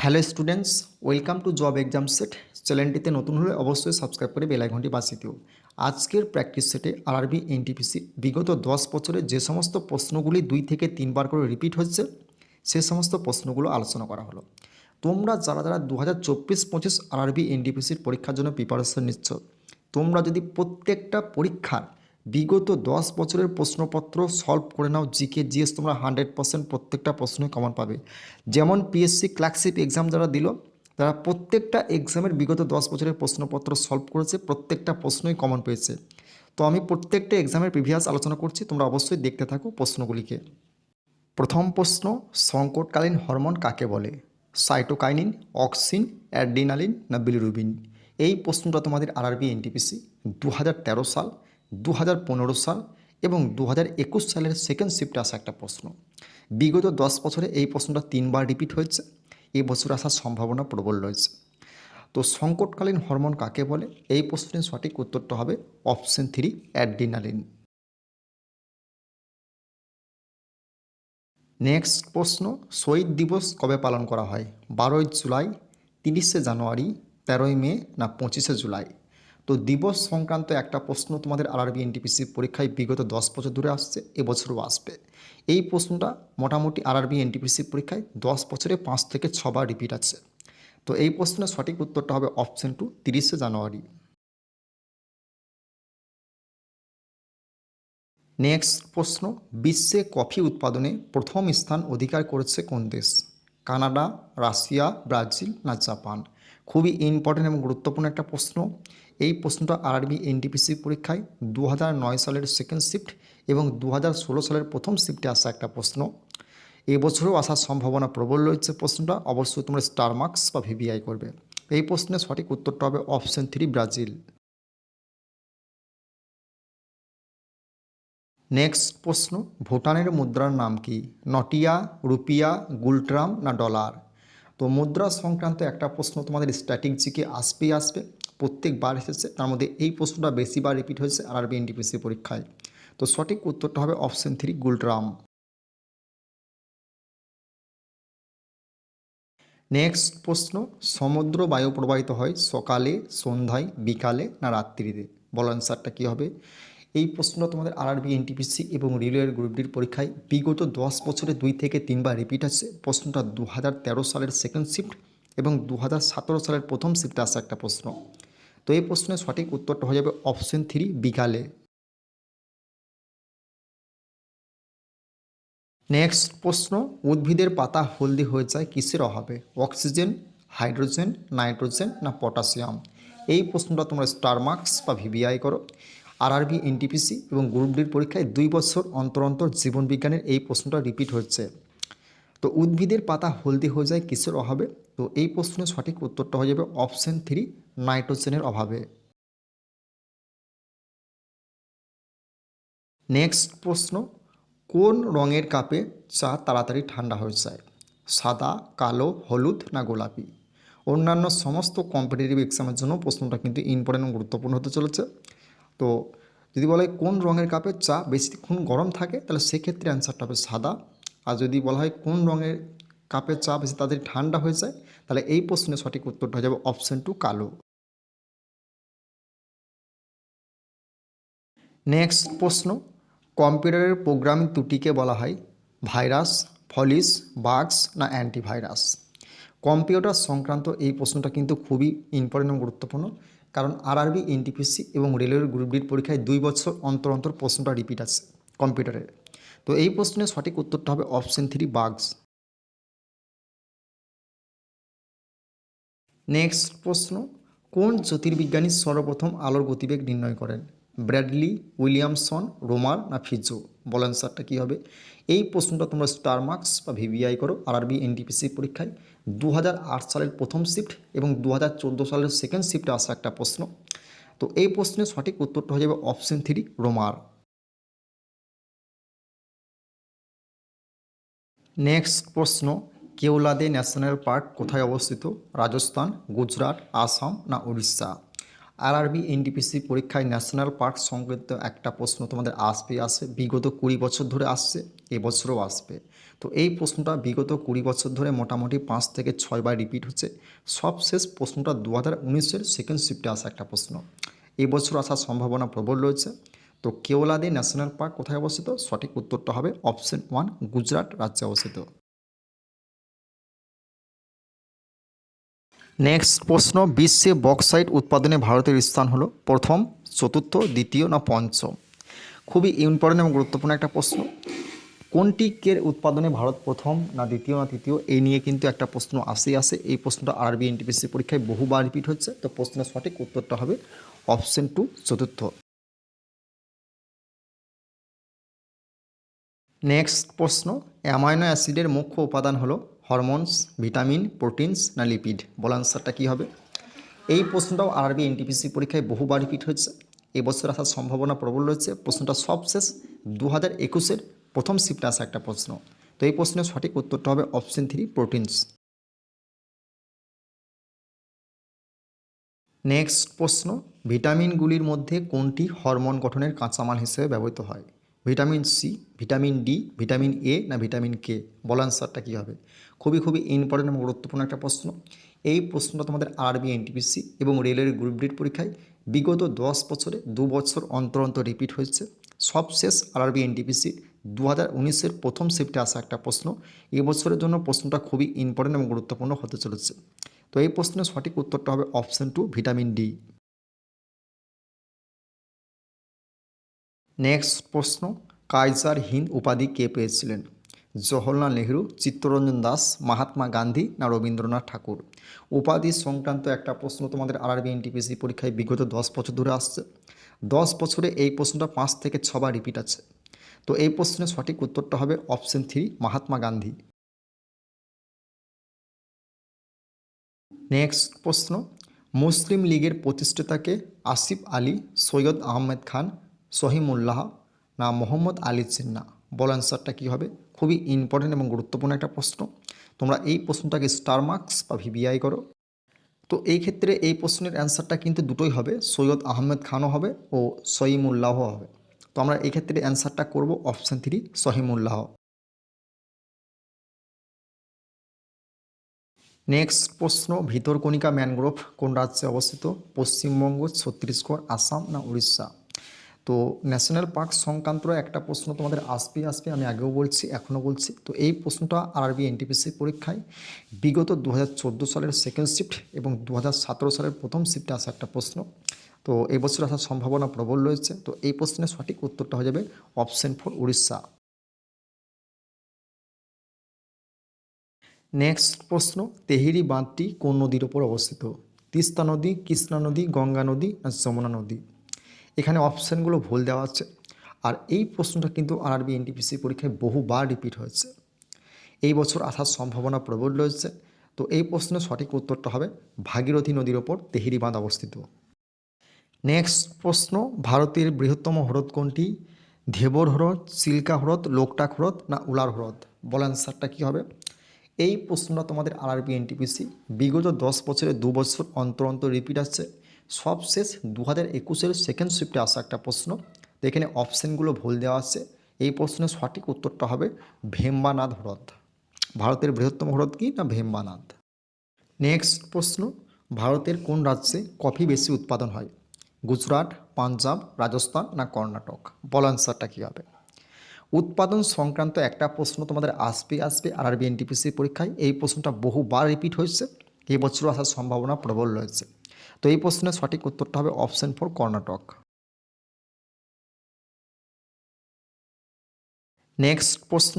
Hello students, welcome to job exam set. চ্যানেলটিতে নতুন হলে অবশ্যই সাবস্ক্রাইব করে বেল আইকনটি বাজিয়ে দিও। আজকের প্র্যাকটিস সেটে আরআরবি, এনটিপিসি বিগত দশ বছরে যে সমস্ত প্রশ্নগুলি দুই থেকে তিনবার করে রিপিট হচ্ছে সে সমস্ত প্রশ্নগুলো আলোচনা করা হলো। তোমরা যারা যারা দু হাজার চব্বিশ পঁচিশ আরআরবি, এনটিপিসির পরীক্ষার জন্য প্রিপারেশন নিচ্ছ, তোমরা যদি প্রত্যেকটা পরীক্ষার বিগত দশ বছরের প্রশ্নপত্র সলভ করে নাও, জিকে, জিএস তোমরা হান্ড্রেড পার্সেন্ট প্রত্যেকটা প্রশ্নই কমন পাবে। যেমন পিএসসি ক্লার্কশিপ এক্সাম যারা দিল, তারা প্রত্যেকটা এক্সামের বিগত দশ বছরের প্রশ্নপত্র সলভ করেছে, প্রত্যেকটা প্রশ্নই কমন পেয়েছে। তো আমি প্রত্যেকটা এক্সামের প্রিভিয়াস আলোচনা করছি, তোমরা অবশ্যই দেখতে থাকো প্রশ্নগুলিকে। প্রথম প্রশ্ন, সংকটকালীন হরমোন কাকে বলে? সাইটোকাইনিন অক্সিন অ্যাড্রিনালিন না বিলিরুবিন এই প্রশ্নটা তোমাদের আরআরবি এনটিপিসি দু হাজার তেরো সাল দু হাজার পনেরো সাল এবং দু হাজার একুশ সালের সেকেন্ড শিফটে আসা একটা প্রশ্ন। বিগত দশ বছরে এই প্রশ্নটা তিনবার রিপিট হয়েছে। এই বছর আসার সম্ভাবনা প্রবল রয়েছে। তো সংকটকালীন হরমোন কাকে বলে? এই প্রশ্নের সঠিক উত্তরটা হবে অপশন থ্রি অ্যাড্রিনালিন নেক্সট প্রশ্ন, শহীদ দিবস কবে পালন করা হয়? বারোই জুলাই, তিরিশে জানুয়ারি, তেরোই মে না পঁচিশে জুলাই? তো দিবস সংক্রান্ত একটা প্রশ্ন তোমাদের আরআরবি এনটিপিসি পরীক্ষায় বিগত দশ বছর ধরে আসছে, এবছরও আসবে। এই প্রশ্নটা মোটামুটি আরআরবি এনটিপিসি পরীক্ষায় দশ বছরে পাঁচ থেকে ছবার রিপিট আছে। তো এই প্রশ্নের সঠিক উত্তরটা হবে অপশন টু, তিরিশে জানুয়ারি। নেক্সট প্রশ্ন, বিশ্বে কফি উৎপাদনে প্রথম স্থান অধিকার করেছে কোন দেশ? কানাডা, রাশিয়া, ব্রাজিল না জাপান? খুবই ইম্পর্টেন্ট এবং গুরুত্বপূর্ণ একটা প্রশ্ন। এই প্রশ্নটা আরআরবি এনটিপিসি পরীক্ষায় দু সালের সেকেন্ড শিফট এবং দু হাজার ষোলো সালের প্রথম শিফটে আসা একটা প্রশ্ন। এবছরেও আসার সম্ভাবনা প্রবল রয়েছে প্রশ্নটা, অবশ্যই তোমরা স্টার মার্কস বা ভিভিআই করবে। এই প্রশ্নের সঠিক উত্তরটা হবে অপশন থ্রি ব্রাজিল। নেক্সট প্রশ্ন, ভুটানের মুদ্রার নাম কি? নটিয়া, রুপিয়া, গুলট্রাম না ডলার? তো মুদ্রা সংক্রান্ত একটা প্রশ্ন তোমাদের স্ট্যাটিক জিকে আসবেই আসবে। প্রত্যেকবার এসেছে, তার মধ্যে এই প্রশ্নটা বেশিবার রিপিট হয়েছে আরআরবি এনটিপিসি পরীক্ষায়। তো সঠিক উত্তরটা হবে অপশন থ্রি গুলড্রাম নেক্সট প্রশ্ন, সমুদ্র বায়ু প্রবাহিত হয় সকালে, সন্ধ্যায়, বিকালে না রাত্রিতে? বলো অ্যান্সারটা কী হবে? এই প্রশ্নটা তোমাদের আরআরবি এনটিপিসি এবং রেলওয়ের গ্রুপ ডির পরীক্ষায় বিগত দশ বছরে দুই থেকে তিনবার রিপিট আছে। প্রশ্নটা দু হাজার তেরো সালের সেকেন্ড শিফট এবং দু হাজার সতেরো সালের প্রথম শিফটে আসা একটা প্রশ্ন। তো এই প্রশ্নের সঠিক উত্তরটা হয়ে যাবে অপশন থ্রি বিকালে। নেক্সট প্রশ্ন, উদ্ভিদের পাতা হলদি হয়ে যায়, কিসের অভাবে? অক্সিজেন হাইড্রোজেন নাইট্রোজেন না পটাশিয়াম এই প্রশ্নটা তোমরা স্টার মার্কস বা ভিভিআই করো। আরআরবি এনটিপিসি এবং গ্রুপ ডির পরীক্ষায় দুই বছর অন্তর অন্তর জীবনবিজ্ঞানের এই প্রশ্নটা রিপিট হচ্ছে। তো উদ্ভিদের পাতা হলদি হয়ে যায়, কিসের অভাবে? তো এই প্রশ্নের সঠিক উত্তরটা হয়ে যাবে অপশন থ্রি নাইট্রোজেনের অভাবে। নেক্সট প্রশ্ন, কোন রঙের কাপে চা তাড়াতাড়ি ঠান্ডা হয়ে যায়? সাদা, কালো, হলুদ না গোলাপি? অন্যান্য সমস্ত কম্পিটিটিভ এক্সামের জন্য প্রশ্নটা কিন্তু ইম্পর্টেন্ট গুরুত্বপূর্ণ হতে চলেছে। তো যদি বলে কোন রঙের কাপে চা বেশিক্ষণ গরম থাকে, তাহলে সেক্ষেত্রে অ্যান্সারটা হবে সাদা। আর যদি বলা হয় কোন রঙের কাপে চা বেশি তাদের ঠান্ডা হয়ে যায়, তাহলে এই প্রশ্নের সঠিক উত্তরটা হয়ে যাবে অপশন টু কালো। নেক্সট প্রশ্ন, কম্পিউটারের প্রোগ্রামিং ত্রুটিকে বলা হয় ভাইরাস ফলিস বাগস না অ্যান্টিভাইরাস কম্পিউটার সংক্রান্ত এই প্রশ্নটা কিন্তু খুবই ইম্পর্টেন্ট এবং গুরুত্বপূর্ণ, কারণ আরআরবি এনটিপিসি এবং রেলওয়ের গ্রুপ ডির পরীক্ষায় দুই বছর অন্তর অন্তর প্রশ্নটা রিপিট আছে কম্পিউটারের। তো এই প্রশ্নের সঠিক উত্তরটা হবে অপশন থ্রি বাগস নেক্সট প্রশ্ন, কোন জ্যোতির্বিজ্ঞানী সর্বপ্রথম আলোর গতিবেগ নির্ণয় করেন? ব্র্যাডলি, উইলিয়ামসন, রোমার না ফিজো বল অ্যান্সারটা কী হবে? এই প্রশ্নটা তোমরা স্টার মার্কস বা ভিভিআই করো আরআরবি এনটিপিসি পরীক্ষায়। দু হাজার আট সালের প্রথম শিফট এবং দু হাজার চোদ্দ সালের সেকেন্ড শিফটে আসা একটা প্রশ্ন। তো এই প্রশ্নের সঠিক উত্তরটা হয়ে যাবে অপশন থ্রি রোমার। নেক্সট প্রশ্ন, কেওলাদে ন্যাশনাল পার্ক কোথায় অবস্থিত? রাজস্থান, গুজরাট, আসাম না উড়িষ্যা? আরআরবি এনটিপিসি পরীক্ষায় ন্যাশনাল পার্ক সংক্রান্ত একটা প্রশ্ন তোমাদের আসবে আসবে বিগত কুড়ি বছর ধরে আসছে এবছরও আসবে। তো এই প্রশ্নটা বিগত কুড়ি বছর ধরে মোটামুটি পাঁচ থেকে ছয়বার রিপিট হচ্ছে। সবশেষ প্রশ্নটা দু হাজার উনিশের সেকেন্ড শিফটে আসা একটা প্রশ্ন। এবছর আসার সম্ভাবনা প্রবল রয়েছে। তো কেওলাদি ন্যাশনাল পার্ক কোথায় অবস্থিত? সঠিক উত্তরটা হবে অপশন ওয়ান, গুজরাট রাজ্যে অবস্থিত। নেক্সট প্রশ্ন, বিশ্বে বক্সাইট উৎপাদনে ভারতের স্থান হলো প্রথম, চতুর্থ, দ্বিতীয় না পঞ্চম? খুবই ইম্পর্টেন্ট এবং গুরুত্বপূর্ণ একটা প্রশ্ন। কোনটি কের উৎপাদনে ভারত প্রথম না দ্বিতীয় না তৃতীয়? এই নিয়ে কিন্তু একটা প্রশ্ন আসেই আসে। এই প্রশ্নটা আরবি এনটিপিসি পরীক্ষায় বহুবার রিপিট হচ্ছে। তো প্রশ্নের সঠিক উত্তরটা হবে অপশন টু, চতুর্থ। নেক্সট প্রশ্ন, অ্যামাইনো অ্যাসিডের মুখ্য উপাদান হলো হরমোনস, ভিটামিন, প্রোটিনস না লিপিড? বল আনসারটা কী হবে? এই প্রশ্নটাও আরবি এনটিপিসি পরীক্ষায় বহুবার রিপিট হয়েছে। এবছর আসার সম্ভাবনা প্রবল রয়েছে। প্রশ্নটা সবশেষ দু হাজার একুশের প্রথম শিফটে আসা একটা প্রশ্ন। তো এই প্রশ্নের সঠিক উত্তরটা হবে অপশন থ্রি, প্রোটিনস। নেক্সট প্রশ্ন, ভিটামিনগুলির মধ্যে কোনটি হরমোন গঠনের কাঁচামাল হিসেবে ব্যবহৃত হয়? Vitamin C, vitamin D, vitamin A না ভিটামিন কে? বল আনসারটা কী হবে? খুবই খুবই ইম্পর্টেন্ট এবং গুরুত্বপূর্ণ একটা প্রশ্ন। এই প্রশ্নটা তোমাদের আরবি এনটিপিসি এবং রেলের গ্রুপ ডির পরীক্ষায় বিগত দশ বছরে, দু বছর অন্তর অন্তর রিপিট হয়েছে। সবশেষ আরবি এনটিপিসি দু হাজার উনিশের প্রথম শিফটে আসা একটা প্রশ্ন। এবছরের জন্য প্রশ্নটা খুবই ইম্পর্টেন্ট এবং গুরুত্বপূর্ণ হতে চলেছে। তো এই প্রশ্নের সঠিক উত্তরটা হবে option two vitamin D next প্রশ্ন, কাইজার হিন্দ উপাধি কে পেয়েছিলেন? জওহরলাল নেহরু, চিত্তরঞ্জন দাস, মহাত্মা গান্ধী না রবীন্দ্রনাথ ঠাকুর? উপাধি সংক্রান্ত একটা প্রশ্ন তোমাদের আরআরবি এনটিপিসি পরীক্ষায় বিগত দশ বছর ধরে আসছে। দশ বছরে এই প্রশ্নটা পাঁচ থেকে ছবার রিপিট আছে। তো এই প্রশ্নের সঠিক উত্তরটা হবে option three, Mahatma Gandhi. Next প্রশ্ন, মুসলিম লীগের প্রতিষ্ঠাতাকে আসিফ আলী, সৈয়দ আহমেদ খান সহিমুল্লাহ, না মোহাম্মদ আলী জিন্না বল অ্যান্সারটা কী হবে? খুবই ইম্পর্টেন্ট এবং গুরুত্বপূর্ণ একটা প্রশ্ন। তোমরা এই প্রশ্নটাকে স্টার মার্কস বা ভিবিআই করো। তো এই ক্ষেত্রে এই প্রশ্নের অ্যান্সারটা কিন্তু দুটোই হবে। সৈয়দ আহমেদ খানও হবে ও সহিমুল্লাহও হবে। তো আমরা এই ক্ষেত্রে অ্যান্সারটা করব অপশান থ্রি সহিমুল্লাহ। নেক্সট প্রশ্ন, ভিতরকণিকা ম্যানগ্রোভ কোন রাজ্যে অবস্থিত? পশ্চিমবঙ্গ, ছত্তিশগড়, আসাম না উড়িষ্যা? তো ন্যাশনাল পার্ক সংক্রান্ত একটা প্রশ্ন তোমাদের আসবে আসবে, আমি আগেও বলছি, এখনও বলছি। তো এই প্রশ্নটা আরবি এনটিপিসি পরীক্ষায় বিগত দু হাজার চোদ্দ সালের সেকেন্ড শিফট এবং দু হাজার সতেরো সালের প্রথম শিফটে আসা একটা প্রশ্ন। তো এই বছর আসার সম্ভাবনা প্রবল রয়েছে। তো এই প্রশ্নের সঠিক উত্তরটা হয়ে যাবে অপশন ফর উড়িষ্যা। নেক্সট প্রশ্ন, তেহেরি বাঁধটি কোন নদীর ওপর অবস্থিত? তিস্তা নদী, কৃষ্ণা নদী, গঙ্গা নদী আর যমুনা নদী? এখানে অপশানগুলো ভুল দেওয়া আছে। আর এই প্রশ্নটা কিন্তু আরআরবি এনটিপিসি পরীক্ষায় বহুবার রিপিট হয়েছে। এই বছর আসার সম্ভাবনা প্রবল রয়েছে। তো এই প্রশ্নের সঠিক উত্তরটা হবে ভাগীরথী নদীর ওপর তেহেরি বাঁধ অবস্থিত। নেক্সট প্রশ্ন, ভারতের বৃহত্তম হ্রদ কোনটি? ধেবর হ্রদ চিল্কা হ্রদ, লোকটাক হ্রদ না উলার হ্রদ? বল অ্যান্সারটা কী হবে? এই প্রশ্নটা তোমাদের আরআরবি এনটিপিসি বিগত দশ বছরে দু বছর অন্তর অন্তর রিপিট আসছে। সবশেষ দু হাজার একুশের সেকেন্ড শিফটে আসা একটা প্রশ্ন। তো এখানে অপশানগুলো ভুল দেওয়া আছে। এই প্রশ্নের সঠিক উত্তরটা হবে ভেম্বানাথ হ্রদ। ভারতের বৃহত্তম হ্রদ কি না ভেম্বানাথ নেক্সট প্রশ্ন, ভারতের কোন রাজ্যে কফি বেশি উৎপাদন হয়? গুজরাট, পাঞ্জাব, রাজস্থান না কর্ণাটক? বল আনসারটা কী হবে? উৎপাদন সংক্রান্ত একটা প্রশ্ন তোমাদের আসবে আসবে আর আরবি এনটিপিসি পরীক্ষায়। এই প্রশ্নটা বহুবার রিপিট হয়েছে। এই বছরও আসার সম্ভাবনা প্রবল রয়েছে। তো এই প্রশ্নের সঠিক উত্তরটা হবে অপশন ফর কর্ণাটক নেক্সট প্রশ্ন,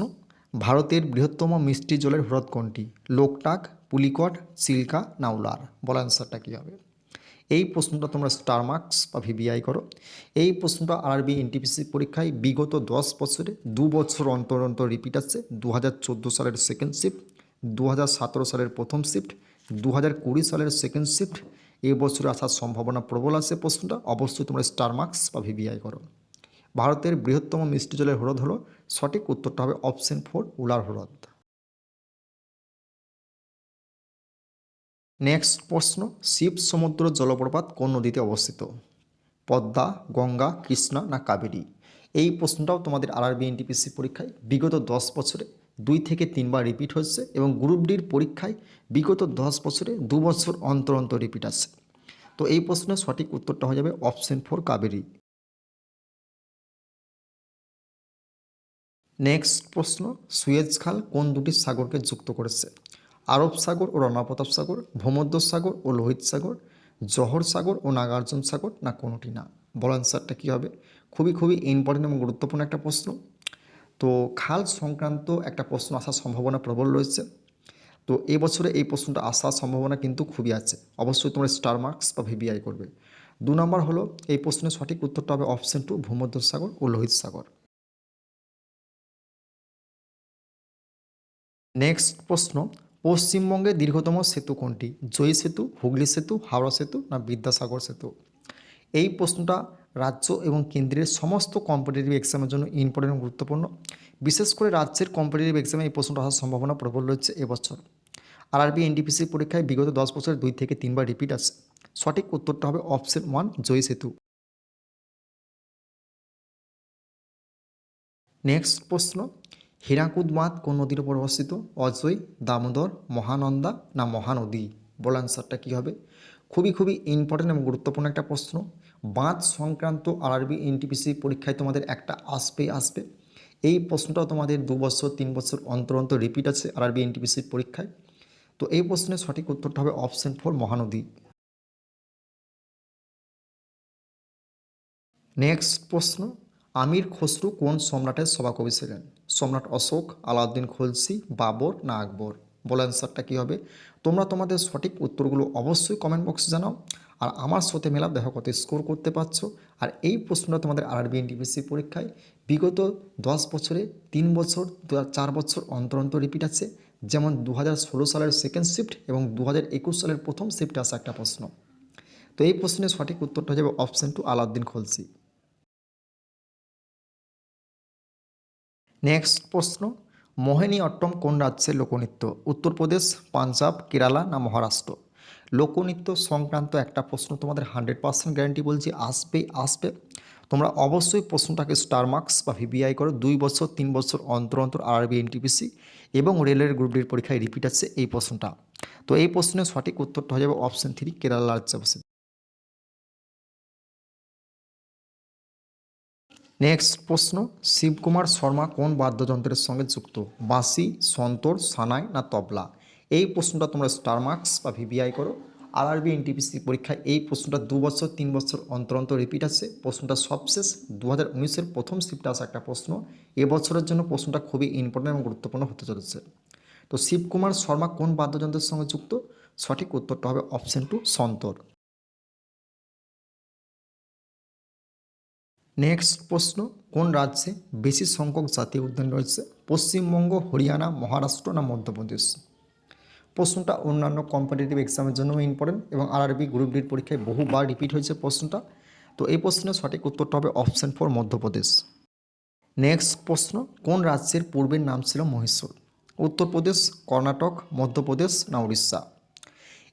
ভারতের বৃহত্তম মিষ্টি জলের হ্রদ কোনটি? লোকটাক, পুলিকট চিল্কা নাউলার বল অ্যান্সারটা কী হবে? এই প্রশ্নটা তোমরা স্টার মার্কস বা ভিবিআই করো। এই প্রশ্নটা আরবি এনটিপিসি পরীক্ষায় বিগত দশ বছরে, দু বছর অন্তর অন্তর রিপিট আসছে দু হাজার চোদ্দ সালের সেকেন্ড শিফট দু হাজার সতেরো সালের প্রথম শিফট দু হাজার কুড়ি সালের সেকেন্ড শিফট এ বছরে আসার সম্ভাবনা প্রবল আছে প্রশ্নটা। অবশ্যই তোমরা স্টার মার্কস বা ভিবিআই করো। ভারতের বৃহত্তম মিষ্টি জলের হ্রদ হলো, সঠিক উত্তরটা হবে অপশন ফোর উলার হ্রদ। নেক্সট প্রশ্ন, শিব সমুদ্র জলপ্রপাত কোন নদীতে অবস্থিত? পদ্মা, গঙ্গা, কৃষ্ণা না কাবেরী? এই প্রশ্নটাও তোমাদের আরআরবি এনটিপিসি পরীক্ষায় বিগত দশ বছরে দুই থেকে তিনবার রিপিট হচ্ছে এবং গ্রুপ ডির পরীক্ষায় বিগত দশ বছরে দু বছর অন্তর অন্তর রিপিট আসছে। তো এই প্রশ্নের সঠিক উত্তরটা হয়ে যাবে অপশন ফোর কাবেরী। নেক্সট প্রশ্ন, সুয়েজ খাল কোন দুটি সাগরকে যুক্ত করেছে? আরব সাগর ও রণাপ্রতাপ সাগর, ভূমধ্য সাগর ও লোহিত সাগর, জহর সাগর ও নাগার্জুন সাগর না কোনোটি না? বল অ্যান্সারটা কী হবে? খুবই খুবই ইম্পর্টেন্ট এবং গুরুত্বপূর্ণ একটা প্রশ্ন। তো খাল সংক্রান্ত একটা প্রশ্ন আসার সম্ভাবনা প্রবল রয়েছে। তো এবছরে এই প্রশ্নটা আসার সম্ভাবনা কিন্তু খুবই আছে। অবশ্যই তোমরা স্টার মার্কস বা ভিবিআই করবে। দু নম্বর হলো, এই প্রশ্নের সঠিক উত্তরটা হবে অপশন টু ভূমধ্য সাগর ও লোহিত সাগর নেক্সট প্রশ্ন, পশ্চিমবঙ্গের দীর্ঘতম সেতু কোনটি? জয়ী সেতু, হুগলি সেতু, হাওড়া সেতু না বিদ্যাসাগর সেতু? এই প্রশ্নটা রাজ্য এবং কেন্দ্রের সমস্ত কম্পিটিটিভ এক্সামের জন্য ইম্পর্টেন্ট গুরুত্বপূর্ণ। বিশেষ করে রাজ্যের কম্পিটিটিভ এক্সামে এই প্রশ্নটা আসার সম্ভাবনা প্রবল রয়েছে এবছর। আরআরবি এনটিপিসি পরীক্ষায় বিগত দশ বছরে দুই থেকে তিনবার রিপিট আছে। সঠিক উত্তরটা হবে অপশন ওয়ান জয়ী সেতু। নেক্সট প্রশ্ন, হীরাকুদ বাঁধ কোন নদীর উপর অবস্থিত? অজয়, দামোদর, মহানন্দা না মহানদী? বল অ্যান্সারটা কী হবে? খুবই খুবই ইম্পর্টেন্ট এবং গুরুত্বপূর্ণ একটা প্রশ্ন। বাঁধ সংক্রান্ত আরআরবি এনটিপিসি পরীক্ষায় তোমাদের একটা আসবে আসবে। এই প্রশ্নটাও তোমাদের দু বছর, তিন বছর অন্তর অন্তর রিপিট আছে আরআরবি এনটিপিসির পরীক্ষায়। তো এই প্রশ্নের সঠিক উত্তরটা হবে অপশন ফোর মহানদী। নেক্সট প্রশ্ন, আমির খসরু কোন সম্রাটের সভাকবি ছিলেন? সম্রাট অশোক, আলাউদ্দিন খলসি, বাবর না আকবর? বলে অ্যান্সারটা কী হবে? তোমরা তোমাদের সঠিক উত্তরগুলো অবশ্যই কমেন্ট বক্সে জানাও। আর আমার সাথে মেলা দেখো কত স্কোর করতে পারছ। আর এই প্রশ্নটা তোমাদের আরআরবি এনটিপিসি পরীক্ষায় বিগত দশ বছরে তিন বছর, দু চার বছর অন্তর অন্তর রিপিট আছে। যেমন দু হাজার ষোলো সালের সেকেন্ড শিফট এবং দু হাজার একুশ সালের প্রথম শিফটে আসা একটা প্রশ্ন। তো এই প্রশ্নের সঠিক উত্তরটা হয়ে যাবে option two Alauddin Khalji. Next প্রশ্ন, মোহিনী অট্টম কোন রাজ্যের লোকনৃত্য? উত্তরপ্রদেশ, পাঞ্জাব, কেরালা না মহারাষ্ট্র? লোকনৃত্য সংক্রান্ত একটা প্রশ্ন তোমাদের হান্ড্রেড পার্সেন্ট গ্যারান্টি বলছি, আসবে আসবে। তোমরা অবশ্যই প্রশ্নটাকে স্টার মার্কস বা ভিবিআই করো। দুই বছর, তিন বছর অন্তর অন্তর আরবি এনটিপিসি এবং রেলের গ্রুপ ডির পরীক্ষায় রিপিট আছে এই প্রশ্নটা। তো এই প্রশ্নের সঠিক উত্তরটা হয়ে যাবে অপশন থ্রি কেরালা রাজ্যে অবস্থিত। নেক্সট প্রশ্ন, শিবকুমার শর্মা কোন বাদ্যযন্ত্রের সঙ্গে যুক্ত? বাঁশি, সন্তর, সানাই না তবলা? এই প্রশ্নটা তোমরা স্টার মার্কস বা ভিভিআই করো। আরআরবি এনটিপিসি পরীক্ষায় এই প্রশ্নটা দু বছর, তিন বছর অন্তর অন্তর রিপিট আছে। প্রশ্নটা সবশেষ দু হাজার উনিশের প্রথম শিফটে আসা একটা প্রশ্ন। এবছরের জন্য প্রশ্নটা খুবই ইম্পর্টেন্ট এবং গুরুত্বপূর্ণ হতে চলেছে। তো শিবকুমার শর্মা কোন বাদ্যযন্ত্রের সঙ্গে যুক্ত? সঠিক উত্তরটা হবে অপশন টু সন্তর। নেক্সট প্রশ্ন, কোন রাজ্যে বেশি সংখ্যক জাতীয় উদ্যান রয়েছে? পশ্চিমবঙ্গ, হরিয়ানা, মহারাষ্ট্র না মধ্যপ্রদেশ? প্রশ্নটা অন্যান্য কম্পিটিটিভ এক্সামের জন্য ইম্পর্টেন্ট এবং আরআরবি গ্রুপ ডির পরীক্ষায় বহুবার রিপিট হয়েছে প্রশ্নটা। তো এই প্রশ্নের সঠিক উত্তরটা হবে অপশন ফর মধ্যপ্রদেশ। নেক্সট প্রশ্ন, কোন রাজ্যের পূর্বের নাম ছিল মহীশূর? উত্তরপ্রদেশ, কর্ণাটক, মধ্যপ্রদেশ না উড়িষ্যা?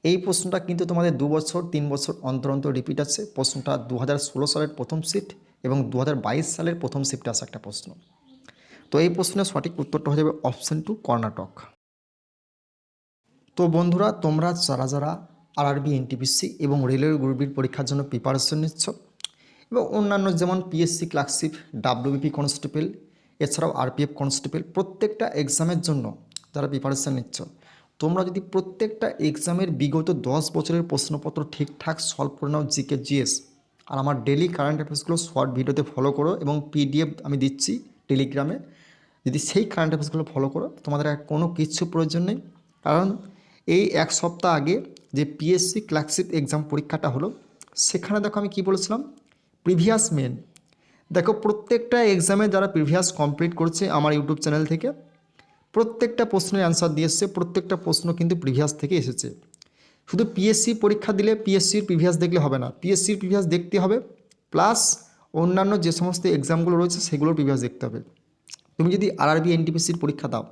এই প্রশ্নটা কিন্তু তোমাদের দু বছর, তিন বছর অন্তর অন্তর রিপিট আছে। প্রশ্নটা দু হাজার ষোলো সালের প্রথম সিট এবং দু হাজার বাইশ সালের প্রথম শিফটে আসা একটা প্রশ্ন। তো এই প্রশ্নের সঠিক উত্তরটা হয়ে যাবে অপশন টু কর্ণাটক। তো বন্ধুরা, তোমরা যারা যারা আরআরবি এনটিপিসি এবং রেলওয়ে গ্রুপের পরীক্ষার জন্য প্রিপারেশন নিচ্ছ এবং অন্যান্য যেমন পিএসসি ক্লার্কশিপ ডাব্লিউবিপি কনস্টেবল এছাড়াও আরপিএফ কনস্টেবল প্রত্যেকটা এক্সামের জন্য যারা প্রিপারেশন নিচ্ছ, তোমরা যদি প্রত্যেকটা এক্সামের বিগত দশ বছরের প্রশ্নপত্র ঠিকঠাক সলভ করে নাও জিকে জিএস আর আমার ডেলি কারেন্ট অ্যাফেয়ার্সগুলো শর্ট ভিডিওতে ফলো করো এবং পিডিএফ আমি দিচ্ছি টেলিগ্রামে যদি সেই কারেন্ট অ্যাফেয়ার্সগুলো ফলো করো, তোমাদের আর কোনো কিছু প্রয়োজন নেই। কারণ এই এক সপ্তাহ আগে যে পিএসসি ক্লার্কশিপ এক্সাম পরীক্ষাটা হলো, সেখানে দেখো আমি কি বলেছিলাম? প্রিভিয়াস মেন দেখো, প্রত্যেকটা এক্সামে যারা প্রিভিয়াস কমপ্লিট করছে আমার ইউটিউব চ্যানেল থেকে, প্রত্যেকটা প্রশ্নের অ্যান্সার দিয়ে এসছে, প্রত্যেকটা প্রশ্ন কিন্তু প্রিভিয়াস থেকে এসেছে। শুধু পিএসসি পরীক্ষা দিলে পিএসসির প্রিভিয়াস দেখলে হবে না। পিএসসির প্রিভিয়াস দেখতে হবে প্লাস অন্যান্য যে সমস্ত এক্সামগুলো রয়েছে সেগুলোর প্রিভিয়াস দেখতে হবে। তুমি যদি আরআরবি এনটিপিসির পরীক্ষা দাও,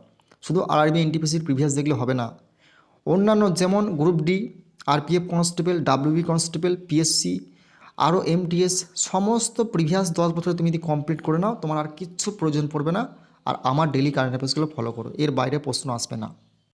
শুধু আরআরবি এনটিপিসির প্রিভিয়াস দেখলে হবে না। অন্যান্য যেমন group D, RPF constable, WB constable, PSC, আরও এমটিএস, সমস্ত প্রিভিয়াস দশ বছরে তুমি যদি কমপ্লিট করে নাও, তোমার আর কিচ্ছু প্রয়োজন পড়বে না। আর আমার ডেলি কারেন্ট অ্যাফেয়ার্সগুলো ফলো করো। এর বাইরে প্রশ্ন আসবে না।